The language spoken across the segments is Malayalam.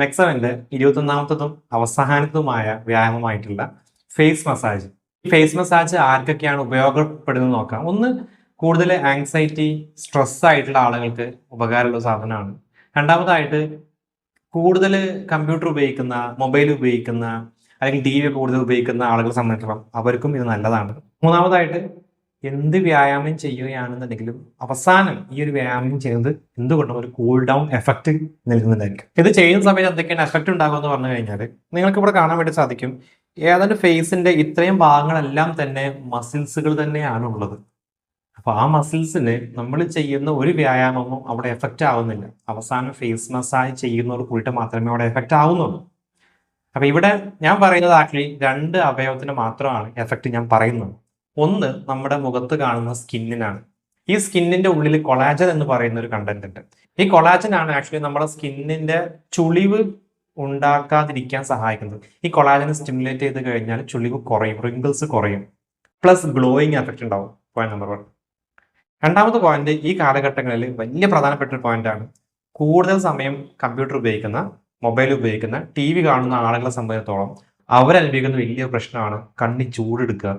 നെക്സ്റ്റ് അവന്റെ ഇരുപത്തൊന്നാമത്തതും അവസാനത്തതുമായ വ്യായാമമായിട്ടുള്ള ഫേസ് മസാജ് ഈ ഫേസ് മസാജ് ആർക്കൊക്കെയാണ് ഉപയോഗപ്പെടുന്നത് നോക്കാം. ഒന്ന് കൂടുതൽ ആങ്സൈറ്റി സ്ട്രെസ് ആയിട്ടുള്ള ആളുകൾക്ക് ഉപകാരമുള്ള സാധനമാണ്. രണ്ടാമതായിട്ട് കൂടുതൽ കമ്പ്യൂട്ടർ ഉപയോഗിക്കുന്ന മൊബൈൽ ഉപയോഗിക്കുന്ന അല്ലെങ്കിൽ ടി വി കൂടുതൽ ഉപയോഗിക്കുന്ന ആളുകളെ സംബന്ധിച്ചിടത്തോളം അവർക്കും ഇത് നല്ലതാണ്. മൂന്നാമതായിട്ട് എന്ത് വ്യായാമം ചെയ്യുകയാണെന്നുണ്ടെങ്കിലും അവസാനം ഈ ഒരു വ്യായാമം ചെയ്യുന്നത് എന്തുകൊണ്ടും ഒരു കൂൾ ഡൗൺ എഫക്റ്റ് നൽകുന്നുണ്ടായിരിക്കും. ഇത് ചെയ്യുന്ന സമയത്ത് എന്തൊക്കെയാണ് എഫക്റ്റ് ഉണ്ടാകുമെന്ന് പറഞ്ഞു കഴിഞ്ഞാൽ നിങ്ങൾക്ക് ഇവിടെ കാണാൻ വേണ്ടി സാധിക്കും. ഏതാണ്ട് ഫേസിന്റെ ഇത്രയും ഭാഗങ്ങളെല്ലാം തന്നെ മസിൽസുകൾ തന്നെയാണ് ഉള്ളത്. അപ്പൊ ആ മസിൽസിന് നമ്മൾ ചെയ്യുന്ന ഒരു വ്യായാമവും അവിടെ എഫക്റ്റ് ആവുന്നില്ല. അവസാനം ഫേസ് മസാജ് ചെയ്യുന്നവർ കൂടിയിട്ട് മാത്രമേ അവിടെ എഫക്റ്റ് ആവുന്നുള്ളൂ. അപ്പൊ ഇവിടെ ഞാൻ പറയുന്നത് ആക്ച്വലി രണ്ട് അവയവത്തിന് മാത്രമാണ് എഫക്റ്റ് ഞാൻ പറയുന്നത്. ഒന്ന് നമ്മുടെ മുഖത്ത് കാണുന്ന സ്കിന്നിനാണ്. ഈ സ്കിന്നിന്റെ ഉള്ളിൽ കൊളാജൻ എന്ന് പറയുന്ന ഒരു കണ്ടന്റ് ഉണ്ട്. ഈ കൊളാജൻ ആണ് ആക്ച്വലി നമ്മുടെ സ്കിന്നിന്റെ ചുളിവ് ഉണ്ടാക്കാതിരിക്കാൻ സഹായിക്കുന്നത്. ഈ കൊളാജനെ സ്റ്റിമുലേറ്റ് ചെയ്ത് കഴിഞ്ഞാൽ ചുളിവ് കുറയും റിങ്കിൾസ് കുറയും. പ്ലസ് ഗ്ലോയിങ് എഫക്റ്റ് ഉണ്ടാവും. പോയിന്റ് നമ്പർ വൺ രണ്ടാമത്തെ പോയിന്റ് ഈ കാലഘട്ടങ്ങളിൽ വലിയ പ്രധാനപ്പെട്ട ഒരു പോയിന്റ് ആണ്. കൂടുതൽ സമയം കമ്പ്യൂട്ടർ ഉപയോഗിക്കുന്ന മൊബൈൽ ഉപയോഗിക്കുന്ന ടി വി കാണുന്ന ആളുകളെ സംബന്ധിച്ചിടത്തോളം അവരനുഭവിക്കുന്ന വലിയ പ്രശ്നമാണ് കണ്ണി ചൂടെടുക്കുക.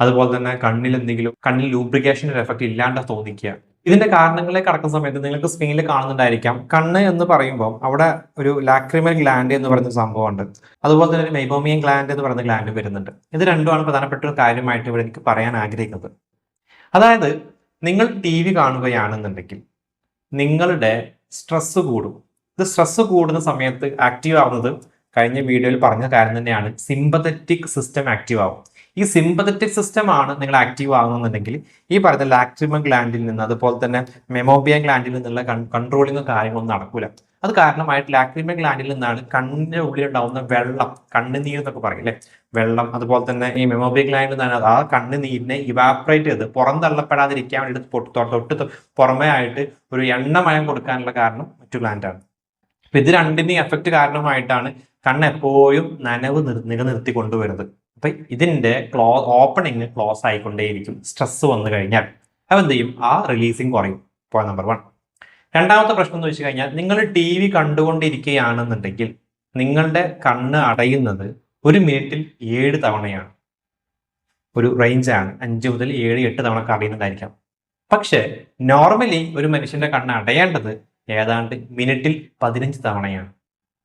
അതുപോലെ തന്നെ കണ്ണിൽ എന്തെങ്കിലും കണ്ണിൽ ലൂബ്രിക്കേഷന്റെ എഫക്റ്റ് ഇല്ലാണ്ട് തോന്നിക്കുക. ഇതിന്റെ കാരണങ്ങളെ കടക്കുന്ന സമയത്ത് നിങ്ങൾക്ക് സ്ക്രീനിൽ കാണുന്നുണ്ടായിരിക്കാം. കണ്ണ് എന്ന് പറയുമ്പോൾ അവിടെ ഒരു ലാക്രിമൽ ഗ്ലാൻഡ് എന്ന് പറയുന്ന സംഭവമുണ്ട്. അതുപോലെ തന്നെ ഒരു മെയ്ബോമിയൻ ഗ്ലാൻഡ് എന്ന് പറയുന്ന ഗ്ലാൻഡ് വരുന്നുണ്ട്. ഇത് രണ്ടുമാണ് പ്രധാനപ്പെട്ട ഒരു കാര്യമായിട്ട് ഇവിടെ എനിക്ക് പറയാൻ ആഗ്രഹിക്കുന്നത്. അതായത് നിങ്ങൾ ടി വി കാണുകയാണെന്നുണ്ടെങ്കിൽ നിങ്ങളുടെ സ്ട്രെസ് കൂടും. ഇത് സ്ട്രെസ് കൂടുന്ന സമയത്ത് ആക്റ്റീവ് ആവുന്നത് കഴിഞ്ഞ വീഡിയോയിൽ പറഞ്ഞ കാര്യം തന്നെയാണ്. സിമ്പതറ്റിക് സിസ്റ്റം ആക്റ്റീവ് ആവും. ഈ സിമ്പതറ്റിക് സിസ്റ്റം ആണ് നിങ്ങൾ ആക്റ്റീവ് ആകുന്നുണ്ടെങ്കിൽ ഈ പറയുന്ന ലാക്ട്രിമ ഗ്ലാൻഡിൽ നിന്ന് അതുപോലെ തന്നെ മെമോബിയ ഗ്ലാൻഡിൽ നിന്നുള്ള കൺട്രോളിങ് കാര്യങ്ങളൊന്നും നടക്കൂല. അത് കാരണമായിട്ട് ലാക്രിമ ഗ്ലാൻഡിൽ നിന്നാണ് കണ്ണിന്റെ ഉള്ളിൽ ഉണ്ടാവുന്ന വെള്ളം കണ്ണുനീർ എന്നൊക്കെ പറയും അല്ലേ? വെള്ളം അതുപോലെ തന്നെ ഈ മെമോബിയ ഗ്ലാൻഡിൽ നിന്നാണ് ആ കണ്ണുനീരിനെ ഇവാപ്പറേറ്റ് ചെയ്ത് പുറന്തള്ളപ്പെടാതിരിക്കാൻ വേണ്ടിയിട്ട് തൊട്ട് പുറമേ ആയിട്ട് ഒരു എണ്ണമയം കൊടുക്കാനുള്ള കാരണം മറ്റു ഗ്ലാൻഡാണ് അപ്പൊ ഇത് രണ്ടിന്റെയും എഫക്റ്റ് കാരണമായിട്ടാണ് കണ്ണ് എപ്പോഴും നനവ് നിർ- നിലനിർത്തി കൊണ്ടുവരുന്നത് അപ്പൊ ഇതിന്റെ ക്ലോ ഓപ്പണിങ് ക്ലോസ് ആയിക്കൊണ്ടേയിരിക്കും. സ്ട്രെസ് വന്നു കഴിഞ്ഞാൽ. അപ്പൊ എന്ത് ചെയ്യും? ആ റിലീസിങ് കുറയും. പോയിന്റ് നമ്പർ വൺ രണ്ടാമത്തെ പ്രശ്നം എന്ന് വെച്ച് കഴിഞ്ഞാൽ നിങ്ങൾ ടി വി കണ്ടുകൊണ്ടിരിക്കുകയാണെന്നുണ്ടെങ്കിൽ നിങ്ങളുടെ കണ്ണ് അടയുന്നത് ഒരു മിനിറ്റിൽ ഏഴ് തവണയാണ്. ഒരു റേഞ്ചാണ് അഞ്ച് മുതൽ ഏഴ് എട്ട് തവണ പക്ഷെ പക്ഷേ നോർമലി ഒരു മനുഷ്യന്റെ കണ്ണ് അടയേണ്ടത് ഏതാണ്ട് മിനിറ്റിൽ പതിനഞ്ച് തവണയാണ്.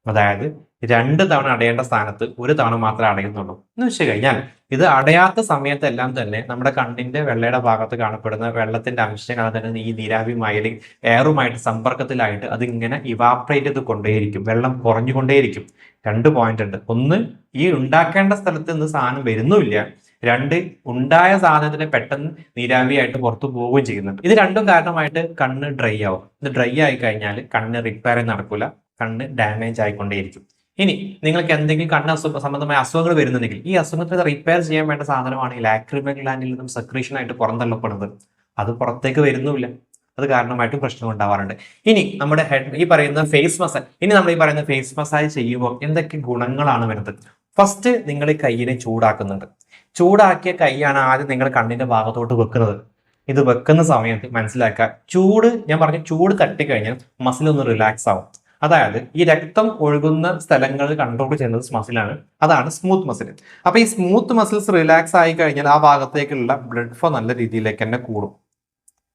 അതായത് രണ്ട് തവണ അടയേണ്ട സ്ഥാനത്ത് ഒരു തവണ മാത്രമേ അടയുന്നുള്ളൂ. എന്ന് വെച്ച് കഴിഞ്ഞാൽ ഇത് അടയാത്ത സമയത്തെല്ലാം തന്നെ നമ്മുടെ കണ്ണിന്റെ വെള്ളയുടെ ഭാഗത്ത് കാണപ്പെടുന്ന വെള്ളത്തിന്റെ അംശങ്ങൾ തന്നെ ഈ നീരാവിയുമായി എയറുമായിട്ട് സമ്പർക്കത്തിലായിട്ട് അതിങ്ങനെ ഇവാപ്രേറ്റ് ചെയ്ത് കൊണ്ടേയിരിക്കും. വെള്ളം കുറഞ്ഞുകൊണ്ടേയിരിക്കും. രണ്ട് പോയിന്റ് ഉണ്ട്. ഒന്ന് ഈ ഉണ്ടാക്കേണ്ട സ്ഥലത്ത് നിന്ന് സാധനം വരുന്നുമില്ല. രണ്ട് ഉണ്ടായ സാധനത്തിന് പെട്ടെന്ന് നീരാവിയായിട്ട് പുറത്തു പോവുകയും ചെയ്യുന്നുണ്ട്. ഇത് രണ്ടും കാരണമായിട്ട് കണ്ണ് ഡ്രൈ ആവും. ഇത് ഡ്രൈ ആയി കഴിഞ്ഞാൽ കണ്ണ് റിപ്പയർ നടക്കൂല. കണ്ണ് ഡാമേജ് ആയിക്കൊണ്ടേയിരിക്കും. ഇനി നിങ്ങൾക്ക് എന്തെങ്കിലും കണ്ണ് അസു സംബന്ധമായ അസുഖങ്ങൾ വരുന്നുണ്ടെങ്കിൽ ഈ അസുഖത്തിന് റിപ്പയർ ചെയ്യാൻ വേണ്ട സാധനമാണ് ഈ ലാക്രിമൽ ഗ്ലാൻഡിൽ നിന്നും സെക്രീഷൻ ആയിട്ട് പുറന്തള്ളപ്പെടുന്നത്. അത് പുറത്തേക്ക് വരുന്നുമില്ല. അത് കാരണമായിട്ടും പ്രശ്നം ഉണ്ടാവാറുണ്ട്. ഇനി നമ്മുടെ ഹെഡ് ഈ പറയുന്ന ഫേസ് മസാജ് ഇനി നമ്മൾ ഈ പറയുന്ന ഫേസ് മസാജ് ചെയ്യുമ്പോൾ എന്തൊക്കെ ഗുണങ്ങളാണ് വരുന്നത്? ഫസ്റ്റ് നിങ്ങൾ കയ്യിനെ ചൂടാക്കുന്നുണ്ട്. ചൂടാക്കിയ കൈയാണ് ആദ്യം നിങ്ങൾ കണ്ണിന്റെ ഭാഗത്തോട്ട് വെക്കുന്നത്. ഇത് വെക്കുന്ന സമയത്ത് മനസ്സിലാക്കുക ചൂട് ഞാൻ പറഞ്ഞു ചൂട് തട്ടിക്കഴിഞ്ഞാൽ മസിൽ ഒന്ന് റിലാക്സ് ആവും. അതായത് ഈ രക്തം ഒഴുകുന്ന സ്ഥലങ്ങൾ കൺട്രോൾ ചെയ്യുന്നത് മസിലാണ് അതാണ് സ്മൂത്ത് മസിൽ അപ്പൊ ഈ സ്മൂത്ത് മസിൽസ് റിലാക്സ് ആയി കഴിഞ്ഞാൽ ആ ഭാഗത്തേക്കുള്ള ബ്ലഡ് ഫ്ലോ നല്ല രീതിയിലേക്ക് തന്നെ കൂടും.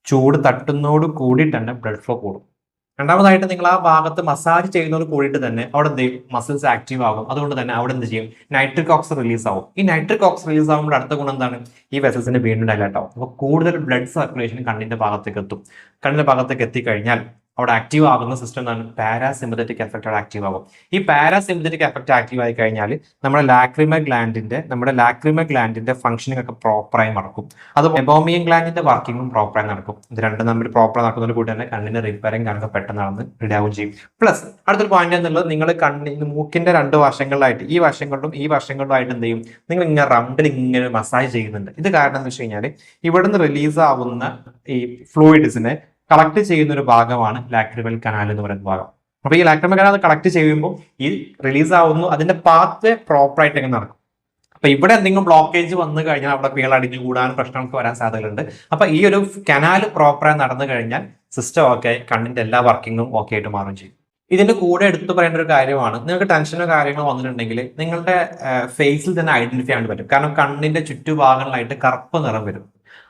ചൂട് തട്ടുന്നതോട് കൂടി തന്നെ ബ്ലഡ് ഫ്ലോ കൂടും. രണ്ടാമതായിട്ട് നിങ്ങൾ ആ ഭാഗത്ത് മസാജ് ചെയ്യുന്നതോട് കൂടിയിട്ട് തന്നെ അവിടെ എന്ത് ചെയ്യും? മസിൽസ് ആക്റ്റീവ് ആകും. അതുകൊണ്ട് തന്നെ അവിടെ എന്ത് ചെയ്യും? നൈട്രിക് ഓക്സ് റിലീസ് ആവും. ഈ നൈട്രിക് ഓക്സ് റിലീസ് ആകുമ്പോൾ അടുത്ത ഗുണം എന്താണ്? ഈ വെസൽസിന്റെ വീണ്ടും ഡയലാറ്റ് ആവും. അപ്പോൾ കൂടുതൽ ബ്ലഡ് സർക്കുലേഷൻ കണ്ണിന്റെ ഭാഗത്തേക്ക് എത്തും. കണ്ണിന്റെ ഭാഗത്തേക്ക് എത്തിക്കഴിഞ്ഞാൽ അവിടെ ആക്റ്റീവ് ആകുന്ന സിസ്റ്റം എന്താണ് പാരാസിമ്പത്തറ്റിക് എഫക്റ്റ് ആക്റ്റീവ് ആകും ഈ പാരാസിമ്പത്തറ്റിക് എഫക്റ്റ് ആക്റ്റീവ് ആയി കഴിഞ്ഞാൽ നമ്മുടെ ലാക്രിമ ഗ്ലാൻഡിന്റെ നമ്മുടെ ലാക്രിമ ഗ്ലാൻഡിന്റെ ഫംഗ്ഷനിങ് ഒക്കെ പ്രോപ്പറായി നടക്കും. അത് എബോമിയൻ ഗ്ലാൻഡിന്റെ വർക്കിങ്ങും പ്രോപ്പറായി നടക്കും. ഇത് രണ്ടും തമ്മിൽ പ്രോപ്പർ നടക്കുന്നതിന് കൂടി തന്നെ കണ്ണിന് റിപ്പയറിംഗ് കാണുക പെട്ടെന്ന് നടന്ന് റെഡിയാവുകയും ചെയ്യും. പ്ലസ് അടുത്തൊരു പോയിന്റ് എന്നുള്ളത് നിങ്ങൾ കണ്ണിന് മൂക്കിന്റെ രണ്ട് വശങ്ങളിലായിട്ട് ഈ വശങ്ങളിലും ഈ വശങ്ങളിലായിട്ട് എന്ത് ചെയ്യും? നിങ്ങൾ ഇങ്ങനെ റൗണ്ടിൽ ഇങ്ങനെ മസാജ് ചെയ്യുന്നുണ്ട്. ഇത് കാരണം എന്ന് വെച്ച് കഴിഞ്ഞാൽ ഇവിടുന്ന് റിലീസ് ആവുന്ന ഈ ഫ്ലൂയിഡ്സിനെ കളക്ട് ചെയ്യുന്ന ഒരു ഭാഗമാണ് ലാക്രിമൽ കനാൽ എന്ന് പറയുന്ന ഭാഗം. അപ്പൊ ഈ ലാക്രിമൽ കനാൽ കളക്ട് ചെയ്യുമ്പോൾ ഈ റിലീസ് ആവുന്നു അതിന്റെ പാത്ത് പ്രോപ്പർ ആയിട്ട് എങ്ങനെ നടക്കും. അപ്പൊ ഇവിടെ എന്തെങ്കിലും ബ്ലോക്കേജ് വന്നു കഴിഞ്ഞാൽ അവിടെ പേൾ അടിഞ്ഞു കൂടാൻ പ്രശ്നങ്ങൾക്ക് വരാൻ സാധ്യതകളുണ്ട്. അപ്പൊ ഈ ഒരു കനാൽ പ്രോപ്പറായി നടന്നു കഴിഞ്ഞാൽ സിസ്റ്റം ഓക്കെ കണ്ണിന്റെ എല്ലാ വർക്കിങ്ങും ഓക്കെ ആയിട്ട് മാറും ചെയ്യും. ഇതിന്റെ കൂടെ എടുത്തു പറയേണ്ട ഒരു കാര്യമാണ് നിങ്ങൾക്ക് ടെൻഷനോ കാര്യങ്ങളോ വന്നിട്ടുണ്ടെങ്കിൽ നിങ്ങളുടെ ഫേസിൽ തന്നെ ഐഡന്റിഫൈ ചെയ്യാൻ പറ്റും. കാരണം കണ്ണിന്റെ ചുറ്റുഭാഗങ്ങളായിട്ട് കറുപ്പ് നിറം വരും.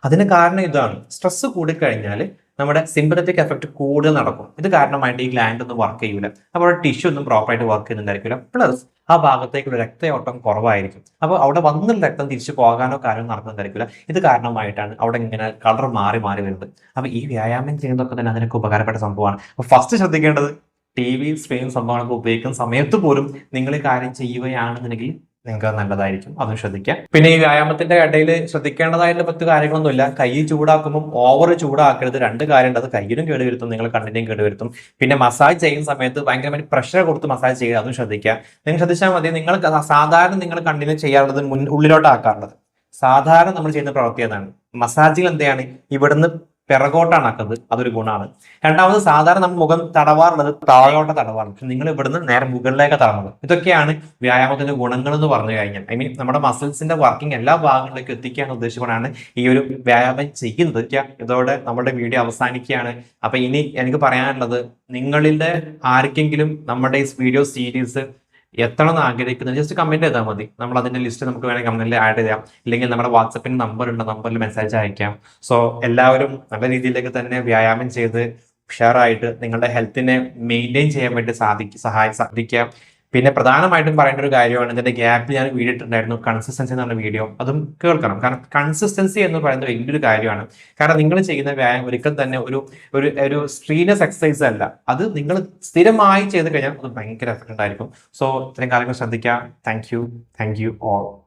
അതിന് കാരണം ഇതാണ്. സ്ട്രെസ് കൂടിക്കഴിഞ്ഞാൽ നമ്മുടെ സിമ്പത്തറ്റിക് എഫക്ട് കൂടുതൽ നടക്കും. ഇത് കാരണമായിട്ട് ഈ ഗ്ലാൻഡ് ഒന്നും വർക്ക് ചെയ്യൂല. അപ്പോൾ ടിഷ്യൂ ഒന്നും പ്രോപ്പറായിട്ട് വർക്ക് ചെയ്യുന്നുണ്ടായിരിക്കില്ല പ്ലസ് ആ ഭാഗത്തേക്കുള്ള രക്തയോട്ടം കുറവായിരിക്കും. അപ്പോൾ അവിടെ വന്നുള്ള രക്തം തിരിച്ചു പോകാനോ കാര്യമോ നടക്കുന്നുണ്ടായിരിക്കില്ല ഇത് കാരണമായിട്ടാണ് അവിടെ ഇങ്ങനെ കളർ മാറി മാറി വരുന്നത്. അപ്പോൾ ഈ വ്യായാമം ചെയ്യുന്നതൊക്കെ തന്നെ അതിനൊക്കെ ഉപകാരപ്പെട്ട സംഭവമാണ്. അപ്പോൾ ഫസ്റ്റ് ശ്രദ്ധിക്കേണ്ടത് ടി വി സ്ക്രീൻ സംഭവങ്ങളൊക്കെ ഉപയോഗിക്കുന്ന സമയത്ത് പോലും നിങ്ങൾ കാര്യം ചെയ്യുകയാണെന്നുണ്ടെങ്കിൽ നിങ്ങൾക്ക് നല്ലതായിരിക്കും. അതും ശ്രദ്ധിക്കാം. പിന്നെ ഈ വ്യായാമത്തിന്റെ ഇടയിൽ ശ്രദ്ധിക്കേണ്ടതായിട്ടുള്ള പത്ത് കാര്യങ്ങളൊന്നുമില്ല. കൈ ചൂടാക്കുമ്പോൾ ഓവർ ചൂടാക്കരുത്. രണ്ട് കാര്യമുണ്ട്. അത് കയ്യിലും കേടുവരുത്തും. നിങ്ങൾ കണ്ണിനെയും കേടുവരുത്തും. പിന്നെ മസാജ് ചെയ്യുന്ന സമയത്ത് ഭയങ്കരമായിട്ട് പ്രഷർ കൊടുത്ത് മസാജ് ചെയ്യുക. അതും ശ്രദ്ധിക്കുക. നിങ്ങൾ ശ്രദ്ധിച്ചാൽ മതി. നിങ്ങൾ സാധാരണ നിങ്ങൾ കണ്ണിന് ചെയ്യാറുള്ളത് മുൻ ഉള്ളിലോട്ടാക്കാറുള്ളത്. സാധാരണ നമ്മൾ ചെയ്യുന്ന പ്രവൃത്തി അതാണ്. മസാജിൽ എന്തെയാണ് ഇവിടുന്ന് പിറകോട്ടാണ് ആക്കുന്നത് അതൊരു ഗുണമാണ്. രണ്ടാമത് സാധാരണ നമ്മൾ മുഖം തടവാറുള്ളത് താഴോട്ട് തടവാറുണ്ട് പക്ഷെ നിങ്ങൾ ഇവിടുന്ന് നേരെ മുകളിലേക്ക് തടവുന്നത് ഇതൊക്കെയാണ് വ്യായാമത്തിന്റെ ഗുണങ്ങൾ എന്ന് പറഞ്ഞു കഴിഞ്ഞാൽ. ഐ മീൻ നമ്മുടെ മസിൽസിന്റെ വർക്കിംഗ് എല്ലാ ഭാഗങ്ങളിലേക്കും എത്തിക്കാൻ ഉദ്ദേശിച്ചുകൊണ്ടാണ് ഈ ഒരു വ്യായാമം ചെയ്യുന്നത്. ഇതോടെ നമ്മുടെ വീഡിയോ അവസാനിക്കുകയാണ്. അപ്പൊ ഇനി എനിക്ക് പറയാനുള്ളത് നിങ്ങളിലെ ആർക്കെങ്കിലും നമ്മുടെ ഈ വീഡിയോ സീരീസ് എത്തണം എന്ന് ആഗ്രഹിക്കുന്നത് ജസ്റ്റ് കമന്റ് ചെയ്താൽ മതി. നമ്മൾ അതിന്റെ ലിസ്റ്റ് നമുക്ക് വേണമെങ്കിൽ കമന്റിൽ ആഡ് ചെയ്യാം. ഇല്ലെങ്കിൽ നമ്മുടെ വാട്സപ്പിന് നമ്പർ ഉണ്ട് നമ്പറിൽ മെസ്സേജ് അയക്കാം. സോ എല്ലാവരും നല്ല രീതിയിലേക്ക് തന്നെ വ്യായാമം ചെയ്ത് ഉഷാറായിട്ട് നിങ്ങളുടെ ഹെൽത്തിനെ മെയിന്റെയിൻ ചെയ്യാൻ വേണ്ടി സാധിക്കും സഹായി സാധിക്കാം. പിന്നെ പ്രധാനമായിട്ടും പറയേണ്ട ഒരു കാര്യമാണ് ഇതിന്റെ ഗ്യാപ്പിൽ ഞാൻ വീഡിയോ ഇട്ടിട്ടുണ്ടായിരുന്നു കൺസിസ്റ്റൻസി എന്ന് പറഞ്ഞ വീഡിയോ അതും കേൾക്കണം. കാരണം കൺസിസ്റ്റൻസി എന്ന് പറയുന്നത് വലിയൊരു കാര്യമാണ്. കാരണം നിങ്ങൾ ചെയ്യുന്ന വ്യായാമം ഒരിക്കൽ തന്നെ ഒരു ഒരു ഒരു സ്ട്രീനസ് എക്സസൈസ് അല്ല. അത് നിങ്ങൾ സ്ഥിരമായി ചെയ്ത് കഴിഞ്ഞാൽ അത് ഭയങ്കര എഫക്റ്റ് ഉണ്ടായിരിക്കും. സോ ഇത്രയും കാര്യങ്ങൾ ശ്രദ്ധിക്കുക. Thank you thank you all